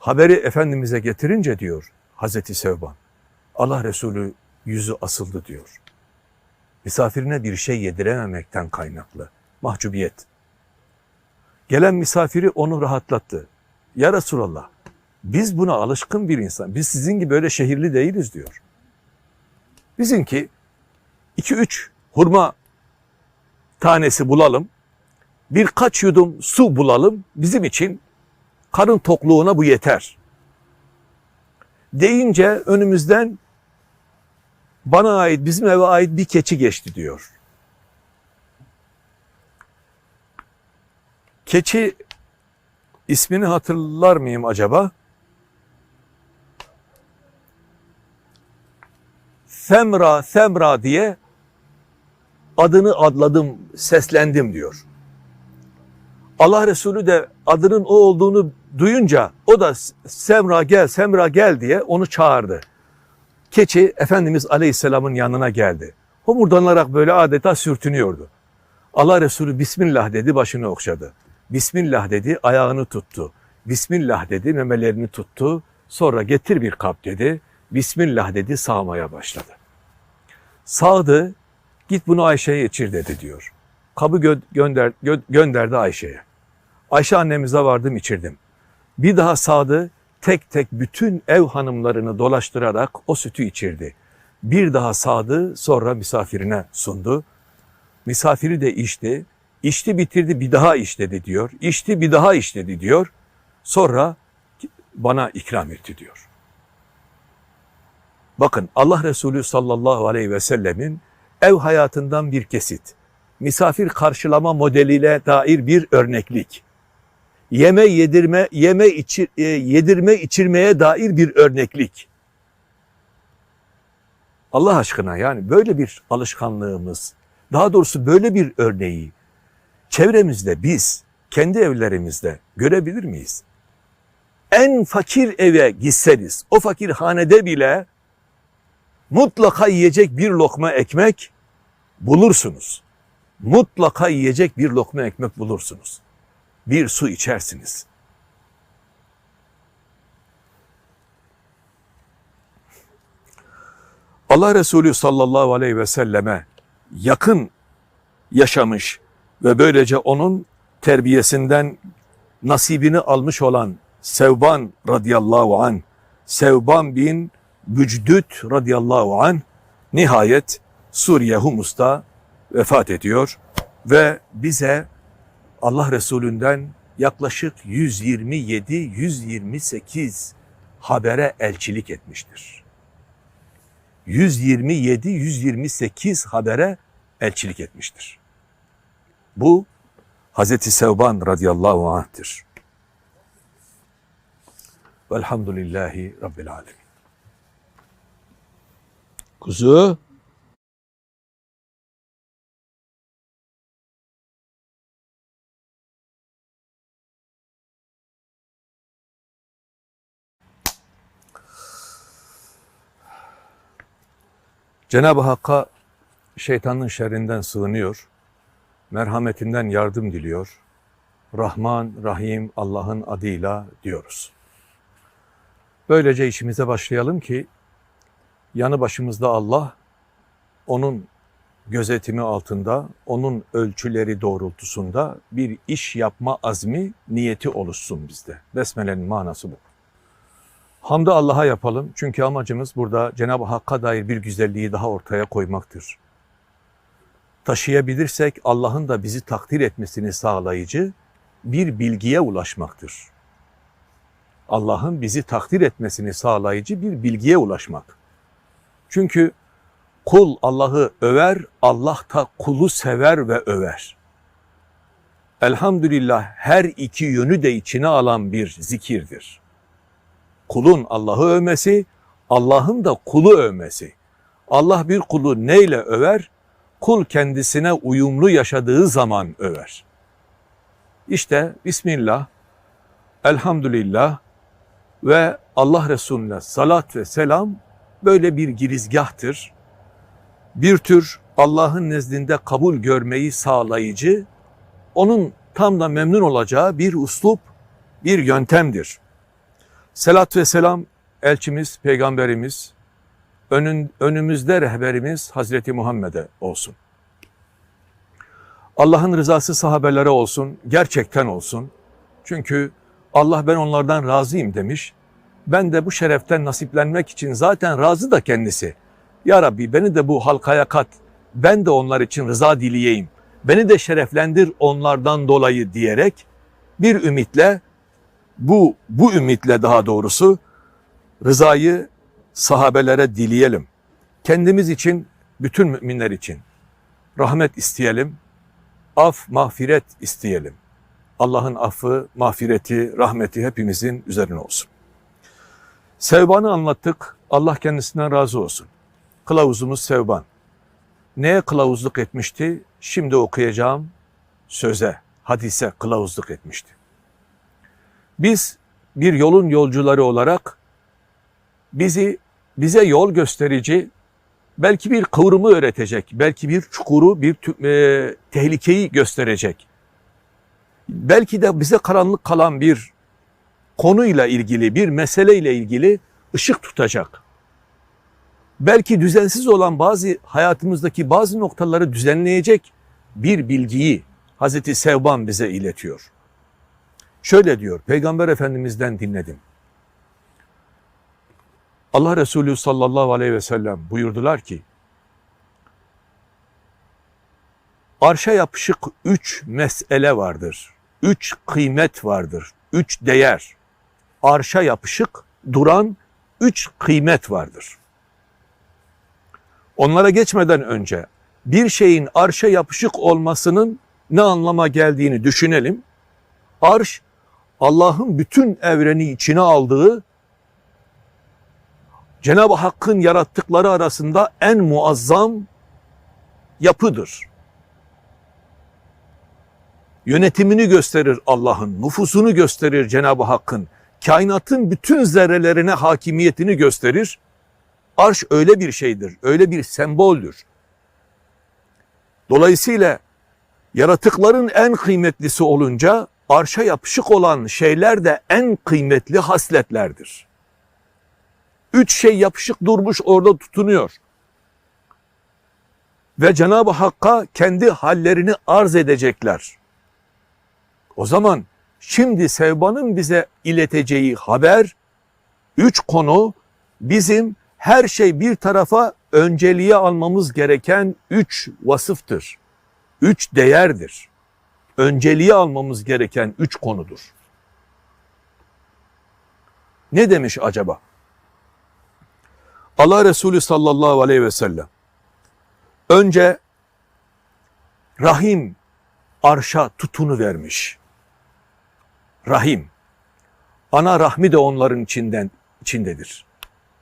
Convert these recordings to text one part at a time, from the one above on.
Haberi Efendimiz'e getirince diyor Hazreti Sevban, Allah Resulü yüzü asıldı diyor. Misafirine bir şey yedirememekten kaynaklı. Mahcubiyet. Gelen misafiri onu rahatlattı. Ya Resulallah, biz buna alışkın bir insan. Biz sizin gibi böyle şehirli değiliz diyor. Bizimki iki üç hurma tanesi bulalım. Birkaç yudum su bulalım. Bizim için karın tokluğuna bu yeter. Deyince önümüzden bana ait, bizim eve ait bir keçi geçti diyor. Keçi ismini hatırlar mıyım acaba? Semra, Semra diye adını adladım, seslendim diyor. Allah Resulü de adının o olduğunu duyunca o da Semra gel, Semra gel diye onu çağırdı. Keçi Efendimiz Aleyhisselam'ın yanına geldi. Homurdanarak böyle adeta sürtünüyordu. Allah Resulü Bismillah dedi başını okşadı. Bismillah dedi ayağını tuttu. Bismillah dedi memelerini tuttu. Sonra getir bir kap dedi. Bismillah dedi sağmaya başladı. Sağdı git bunu Ayşe'ye içir dedi diyor. Kabı gö- gönder, gö- gönderdi Ayşe'ye. Ayşe annemize vardım içirdim. Bir daha sağdı tek tek bütün ev hanımlarını dolaştırarak o sütü içirdi. Bir daha sağdı sonra misafirine sundu. Misafiri de içti. İçti bitirdi bir daha iç dedi diyor. İçti bir daha iç dedi diyor. Sonra bana ikram etti diyor. Bakın Allah Resulü sallallahu aleyhi ve sellemin ev hayatından bir kesit. Misafir karşılama modeliyle dair bir örneklik. Yeme yedirme, yeme içir, e, yedirme içirmeye dair bir örneklik. Allah aşkına yani böyle bir alışkanlığımız, daha doğrusu böyle bir örneği çevremizde biz kendi evlerimizde görebilir miyiz? En fakir eve gitseniz o fakir hanede bile mutlaka yiyecek bir lokma ekmek bulursunuz. Mutlaka yiyecek bir lokma ekmek bulursunuz. Bir su içersiniz. Allah Resulü sallallahu aleyhi ve selleme yakın yaşamış ve böylece onun terbiyesinden nasibini almış olan Sevban radıyallahu an, Sevban bin Bücdüt radıyallahu an nihayet Suriye Humus'ta vefat ediyor ve bize Allah Resulü'nden yaklaşık 127-128 habere elçilik etmiştir. 127-128 habere elçilik etmiştir. Bu Hazreti Sevban radıyallahu anh'tir. Velhamdülillahi Rabbil alemin. Kuzu. Cenab-ı Hakk'a şeytanın şerrinden sığınıyor, merhametinden yardım diliyor. Rahman, Rahim Allah'ın adıyla diyoruz. Böylece işimize başlayalım ki yanı başımızda Allah, onun gözetimi altında, onun ölçüleri doğrultusunda bir iş yapma azmi, niyeti oluşsun bizde. Besmele'nin manası bu. Hamdı Allah'a yapalım çünkü amacımız burada Cenab-ı Hakk'a dair bir güzelliği daha ortaya koymaktır. Taşıyabilirsek Allah'ın da bizi takdir etmesini sağlayıcı bir bilgiye ulaşmaktır. Allah'ın bizi takdir etmesini sağlayıcı bir bilgiye ulaşmak. Çünkü kul Allah'ı över, Allah da kulu sever ve över. Elhamdülillah her iki yönü de içine alan bir zikirdir. Kulun Allah'ı övmesi, Allah'ın da kulu övmesi. Allah bir kulu neyle över? Kul kendisine uyumlu yaşadığı zaman över. İşte Bismillah, Elhamdülillah ve Allah Resulüne salat ve selam böyle bir girizgahtır. Bir tür Allah'ın nezdinde kabul görmeyi sağlayıcı, onun tam da memnun olacağı bir uslup, bir yöntemdir. Selat ve selam elçimiz, peygamberimiz, önün, önümüzde rehberimiz Hazreti Muhammed'e olsun. Allah'ın rızası sahabelere olsun, gerçekten olsun. Çünkü Allah ben onlardan razıyım demiş. Ben de bu şereften nasiplenmek için zaten razı da kendisi. Ya Rabbi beni de bu halkaya kat. Ben de onlar için rıza dileyeyim. Beni de şereflendir onlardan dolayı diyerek bir ümitle bu bu ümitle daha doğrusu rızayı sahabelere dileyelim. Kendimiz için, bütün müminler için rahmet isteyelim. Af, mağfiret isteyelim. Allah'ın affı, mağfireti, rahmeti hepimizin üzerine olsun. Sevban'ı anlattık. Allah kendisinden razı olsun. Kılavuzumuz Sevban. Neye kılavuzluk etmişti? Şimdi okuyacağım söze, hadise kılavuzluk etmişti. Biz bir yolun yolcuları olarak bizi bize yol gösterici, belki bir kıvrımı öğretecek, belki bir çukuru, bir e, tehlikeyi gösterecek. Belki de bize karanlık kalan bir konuyla ilgili, bir meseleyle ilgili ışık tutacak. Belki düzensiz olan bazı hayatımızdaki bazı noktaları düzenleyecek bir bilgiyi Hazreti Sevban bize iletiyor. Şöyle diyor, Peygamber Efendimiz'den dinledim. Allah Resulü sallallahu aleyhi ve sellem buyurdular ki, arşa yapışık üç mesele vardır, üç kıymet vardır, üç değer. Arşa yapışık duran üç kıymet vardır. Onlara geçmeden önce bir şeyin arşa yapışık olmasının ne anlama geldiğini düşünelim. Arş, Allah'ın bütün evreni içine aldığı Cenab-ı Hakk'ın yarattıkları arasında en muazzam yapıdır. Yönetimini gösterir Allah'ın, nüfusunu gösterir Cenab-ı Hakk'ın, kainatın bütün zerrelerine hakimiyetini gösterir. Arş öyle bir şeydir, öyle bir semboldür. Dolayısıyla yaratıkların en kıymetlisi olunca arşa yapışık olan şeyler de en kıymetli hasletlerdir. Üç şey yapışık durmuş orada tutunuyor. Ve Cenab-ı Hakk'a kendi hallerini arz edecekler. O zaman şimdi Sevban'ın bize ileteceği haber, üç konu bizim her şey bir tarafa önceliğe almamız gereken üç vasıftır. Üç değerdir. Önceliğe almamız gereken üç konudur. Ne demiş acaba? Allah Resulü sallallahu aleyhi ve sellem önce rahim arşa tutunu vermiş. Rahim. Ana rahmi de onların içinden içindedir.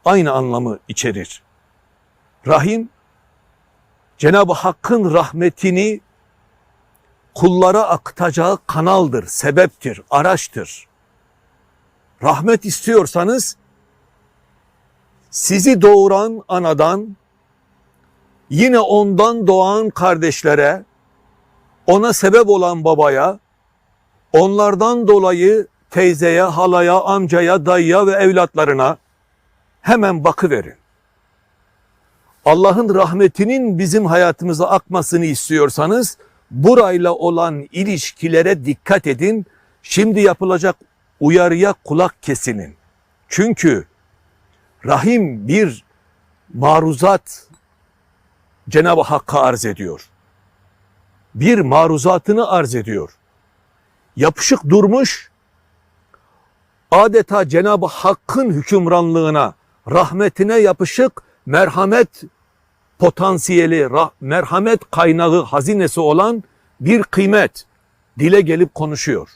Aynı anlamı içerir. Rahim Cenab-ı Hakk'ın rahmetini kullara aktacağı kanaldır, sebeptir, araçtır. Rahmet istiyorsanız sizi doğuran anadan yine ondan doğan kardeşlere, ona sebep olan babaya, onlardan dolayı teyzeye, halaya, amcaya, dayıya ve evlatlarına hemen bakıverin. Allah'ın rahmetinin bizim hayatımıza akmasını istiyorsanız burayla olan ilişkilere dikkat edin. Şimdi yapılacak uyarıya kulak kesinin. Çünkü rahim bir maruzat Cenab-ı Hakk'a arz ediyor. Bir maruzatını arz ediyor. Yapışık durmuş, adeta Cenab-ı Hakk'ın hükümranlığına, rahmetine yapışık merhamet potansiyeli, merhamet kaynağı, hazinesi olan bir kıymet dile gelip konuşuyor.